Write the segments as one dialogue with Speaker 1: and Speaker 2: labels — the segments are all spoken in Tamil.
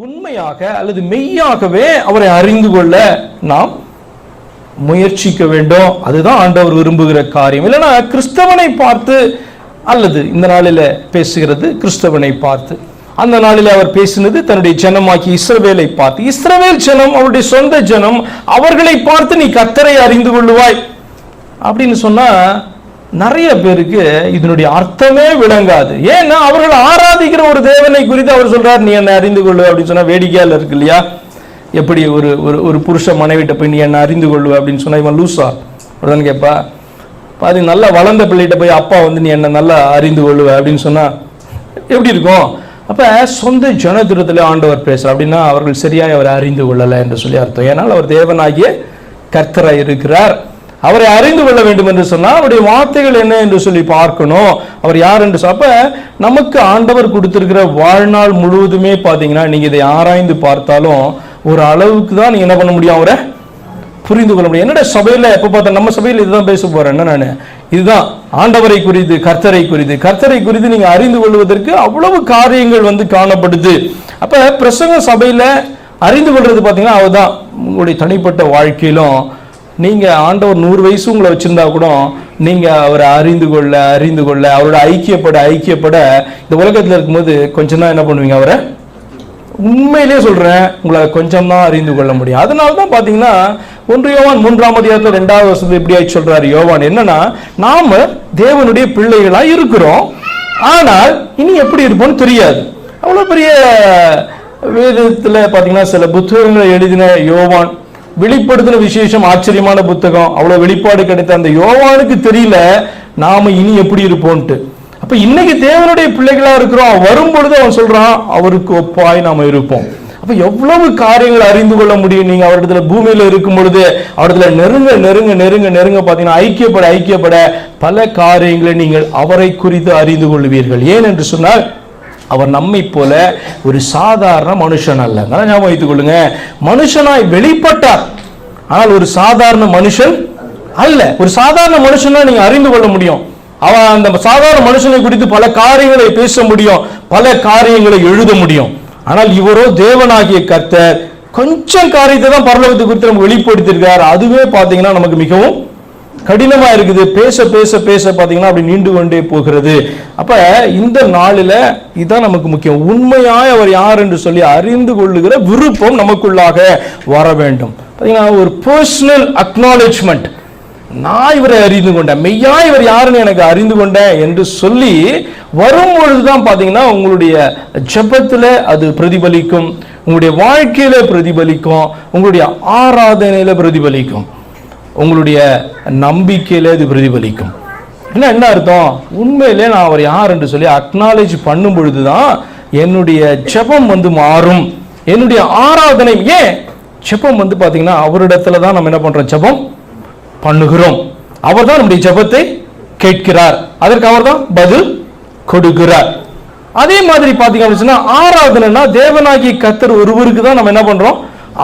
Speaker 1: உண்மையாக அல்லது மெய்யாகவே அவரை அறிந்து கொள்ள நாம் முயற்சிக்க வேண்டும். அதுதான் ஆண்டவர் விரும்புகிற காரியம். இல்லைன்னா கிறிஸ்தவனை பார்த்து அல்லது இந்த நாளில் பேசுகிறது கிறிஸ்தவனை பார்த்து. அந்த நாளில் அவர் பேசினது தன்னுடைய ஜனமாக்கி இஸ்ரவேலை பார்த்து. இஸ்ரவேல் ஜனம் அவருடைய சொந்த ஜனம் அவர்களை பார்த்து நீ கத்தரை அறிந்து கொள்ளுவாய். அப்படின்னு சொன்னா நிறைய பேருக்கு இதனுடைய அர்த்தமே விளங்காது. ஏன்னா அவர்கள் ஆராதிக்கிற ஒரு தேவனை குறித்து அவர் சொல்றார் நீ என்னை அறிந்து கொள்ளு அப்படின்னு சொன்னா வேடிக்கையால இருக்கு இல்லையா? எப்படி ஒரு ஒரு ஒரு புருஷ மனைவிட்ட போய் நீ என்ன அறிந்து கொள்ளுவ அப்படின்னு சொன்னா இவன் லூசா? உடனே கேட்பா பாதி நல்லா வளர்ந்த பிள்ளைகிட்ட போய் அப்பா வந்து நீ என்ன நல்லா அறிந்து கொள்ளுவ அப்படின்னு சொன்னா எப்படி இருக்கும்? அப்ப சொந்த ஜனத்திரத்தில் ஆண்டவர் பேசுற அப்படின்னா அவர்கள் சரியாய் அவரை அறிந்து கொள்ளலை என்று சொல்லி அர்த்தம். ஏன்னால் அவர் தேவனாகிய கர்த்தராய் இருக்கிறார். அவரை அறிந்து கொள்ள வேண்டும் என்று சொன்னால் அவருடைய வார்த்தைகள் என்ன என்று சொல்லி பார்க்கணும். அவர் யார் என்று சொல்ல அப்ப நமக்கு ஆண்டவர் கொடுத்திருக்கிற வாழ்நாள் முழுவதுமே பார்த்தீங்கன்னா நீங்க இதை ஆராய்ந்து பார்த்தாலும் ஒரு அளவுக்கு தான் நீங்க என்ன பண்ண முடியும் அவரை? புரிந்து கொள்ள முடியும். என்னடா சபையில் எப்போ பார்த்தா நம்ம சபையில் இதுதான் பேச போறேன் என்ன நான்? இதுதான் ஆண்டவரை குறித்து கர்த்தரை குறித்து. கர்த்தரை குறித்து நீங்க அறிந்து கொள்வதற்கு அவ்வளவு காரியங்கள் வந்து காணப்படுது. அப்ப பிரசங்க சபையில அறிந்து கொள்றது பாத்தீங்கன்னா அவதான் உங்களுடைய தனிப்பட்ட வாழ்க்கையிலும் நீங்கள் ஆண்டவர் நூறு வயசு உங்களை வச்சுருந்தா கூட நீங்கள் அவரை அறிந்து கொள்ள அறிந்து கொள்ள அவரோட ஐக்கியப்பட ஐக்கியப்பட இந்த உலகத்தில் இருக்கும்போது கொஞ்சம் தான் என்ன பண்ணுவீங்க அவரை? உண்மையிலே சொல்கிறேன் உங்களை கொஞ்சம் தான் அறிந்து கொள்ள முடியும். அதனால தான் பார்த்தீங்கன்னா ஒன்று யோவான் மூன்றாம் அதிகாரத்தில் ரெண்டாவது வருஷத்துல எப்படி ஆகி சொல்கிறார் யோவான் என்னன்னா நாம் தேவனுடைய பிள்ளைகளாக இருக்கிறோம். ஆனால் இனி எப்படி இருப்போம்னு தெரியாது. அவ்வளோ பெரிய வேதத்தில் பார்த்தீங்கன்னா சில புத்தகங்களை எழுதின யோவான் வெளிப்படுத்தின விசேஷம் ஆச்சரியமான புத்தகம். அவ்வளவு வெளிப்பாடு கிடைத்த அந்த யோவானுக்கு தெரியல நாம இனி எப்படி இருப்போம்ட்டு அப்ப இன்னைக்கு தேவனுடைய பிள்ளைகளா இருக்கிறோம். வரும் பொழுது அவன் சொல்றான் அவருக்கு ஒப்பாய் நாம இருப்போம். அப்ப எவ்வளவு காரியங்கள் அறிந்து கொள்ள முடியும்? நீங்க அவரிடத்துல பூமியில இருக்கும் பொழுது அவரிடத்துல நெருங்க நெருங்க நெருங்க நெருங்க பாத்தீங்கன்னா ஐக்கியப்பட ஐக்கியப்பட பல காரியங்களை நீங்கள் அவரை குறித்து அறிந்து கொள்வீர்கள். ஏன் என்று சொன்னால் அவர் நம்மை போல ஒரு சாதாரண மனுஷன் அல்ல. நல்லா ஞாபகம் வைத்துக் கொள்ளுங்க மனுஷனாய் வெளிப்பட்டார். ஆனால் ஒரு சாதாரண மனுஷன் அல்ல. ஒரு சாதாரண மனுஷனா நீங்க அறிந்து கொள்ள முடியும். அவன் அந்த சாதாரண மனுஷனை குறித்து பல காரியங்களை பேச முடியும். பல காரியங்களை எழுத முடியும். ஆனால் இவரோ தேவனாகிய கர்த்தர் கொஞ்சம் காரியத்தை தான் பரலோகத்தை குறித்து நம்ம வெளிப்படுத்தியிருக்கார். அதுவே பார்த்தீங்கன்னா நமக்கு மிகவும் கடினமா இருக்குது. பேச பேச பேச பார்த்தீங்கன்னா அப்படி நீண்டு கொண்டே போகிறது. அப்ப இந்த நாளில் இதுதான் நமக்கு முக்கியம். உண்மையாய் அவர் யார் என்று சொல்லி அறிந்து கொள்ளுகிற விருப்பம் நமக்குள்ளாக வர வேண்டும். பார்த்தீங்கன்னா ஒரு பர்சனல் அக்னாலேஜ்மெண்ட் நான் இவரை அறிந்து கொண்டேன். மெய்யா இவர் யாருன்னு எனக்கு அறிந்து கொண்டேன் என்று சொல்லி வரும் பொழுதுதான் பாத்தீங்கன்னா உங்களுடைய ஜெபத்துல அது பிரதிபலிக்கும். உங்களுடைய வாழ்க்கையில பிரதிபலிக்கும். உங்களுடைய ஆராதனையில பிரதிபலிக்கும். உங்களுடைய நம்பிக்கையில இது பிரதிபலிக்கும். என்ன என்ன அர்த்தம்? உண்மையிலே நான் அவர் யார் என்று சொல்லி அக்னாலேஜ் பண்ணும் பொழுதுதான் என்னுடைய ஜெபம் வந்து மாறும். என்னுடைய ஆராதனை ஏன்? ஜெபம் வந்து பார்த்தீங்கன்னா அவரிடத்துல தான் நம்ம என்ன பண்றோம்? ஜெபம் பண்ணுகிறோம். அவர் தான் நம்முடைய ஜெபத்தை கேட்கிறார். அதற்கு அவர் தான் பதில் கொடுக்கிறார். அதே மாதிரி பார்த்தீங்க அப்படின்னு சொன்னா ஆராதனைனா தேவனாகி கத்தர் ஒருவருக்கு தான் நம்ம என்ன பண்றோம்?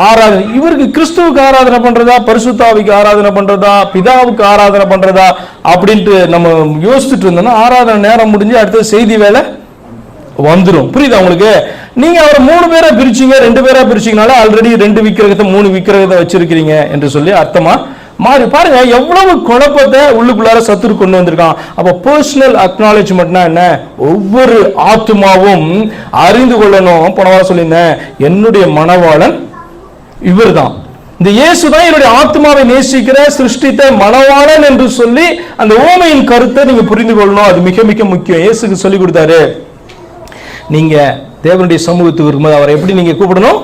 Speaker 1: ஆராதனை. இவருக்கு கிறிஸ்துவுக்கு ஆராதனை பண்றதா பரிசுத்தாவிக்கு ஆராதனை பண்றதா பிதாவுக்கு ஆராதனை பண்றதா அப்படின்ட்டு நம்ம யோசிச்சுட்டு இருந்தோம்னா ஆராதனை நேரம் முடிஞ்சு அடுத்த செய்தி வேலை வந்துடும் புரியுதா உங்களுக்கு? நீங்க அவர் மூணு பேரா பிரிச்சீங்க ரெண்டு பேரா பிரிச்சீங்கனால ஆல்ரெடி ரெண்டு விக்கிரகத்தை மூணு விக்கிரகத்தை வச்சிருக்கிறீங்க என்று சொல்லி அர்த்தமா? மாறி பாருங்க எவ்வளவு குழப்பத்தை உள்ளுக்குள்ளார சத்துரு கொண்டு வந்திருக்கான். அப்ப பர்சனல் அக்னாலேஜ்மெண்ட்னா என்ன? ஒவ்வொரு ஆத்மாவும் அறிந்து கொள்ளணும். போன வாரம் சொல்லியிருந்தேன் என்னுடைய மனவாளன் இவர்தான். இந்த இயேசு தான் என்னுடைய ஆத்மாவை நேசிக்கிற சிருஷ்டித்த மனவாளன் என்று சொல்லி அந்த ஓமையின் கருத்தை நீங்க புரிந்து கொள்ளணும். அது மிக மிக முக்கியம். இயேசுக்கு சொல்லி கொடுத்தாரு. நீங்க தேவனுடைய சமூகத்துக்கு இருக்கும்போது அவரை எப்படி நீங்க கூப்பிடணும்?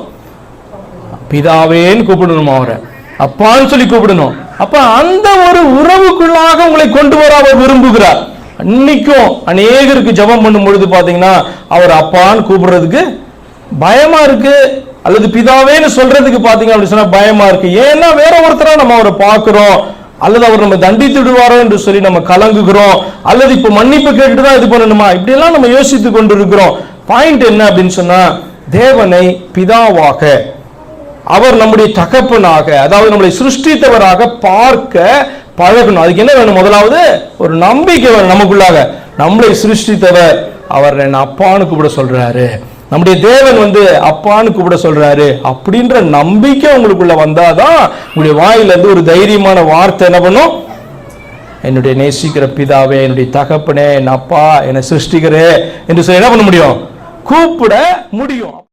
Speaker 1: பிதாவேன்னு கூப்பிடணும் அவரை. அப்பான்னு சொல்லி கூப்பிடணும். அப்ப அந்த ஒரு உறவுக்குள்ளாக உங்களை கொண்டு வர அவர் விரும்புகிறார். அன்னைக்கும் அநேகருக்கு ஜெபம் பண்ணும் பொழுது பாத்தீங்கன்னா அவர் அப்பான்னு கூப்பிடுறதுக்கு பயமா இருக்கு. அல்லது பிதாவேன்னு சொல்றதுக்கு பாத்தீங்க அப்படி சொன்னா பயமா இருக்கு. ஏன்னா வேற ஒருத்தரா நம்ம அவரை பார்க்கிறோம். அல்லது அவர் நம்ம தண்டித்து விடுவாரோ என்று சொல்லி நம்ம கலங்குகிறோம். அல்லது இப்ப மன்னிப்பு கேட்டுட்டு தான் இது பண்ணணுமா? இப்படி எல்லாம் நம்ம யோசித்து கொண்டு இருக்கிறோம் பாயிண்ட் என்ன அப்படின்னு சொன்னா தேவனை பிதாவாக அவர் நம்முடைய தகப்பனாக அதாவது நம்மளை சிருஷ்டித்தவராக பார்க்க பழகணும். அதுக்கு என்ன வேணும்? முதலாவது ஒரு நம்பிக்கை வேணும் நமக்குள்ளாக. நம்மளை சிருஷ்டித்தவர் அவர் என்ன அப்பான்னு கூப்பிட சொல்றாரு. நம்முடைய தேவன் வந்து அப்பான்னு கூப்பிட சொல்றாரு. அப்படின்ற நம்பிக்கை உங்களுக்குள்ள வந்தாதான் உங்களுடைய வாயிலிருந்து ஒரு தைரியமான வார்த்தை என்ன பண்ணும்? என்னுடைய நேசிக்கிற பிதாவே என்னுடைய தகப்பனே என் அப்பா என்னை சிருஷ்டிக்கிறே என்று சொல்லி என்ன பண்ண முடியும்? கூப்பிட முடியும்.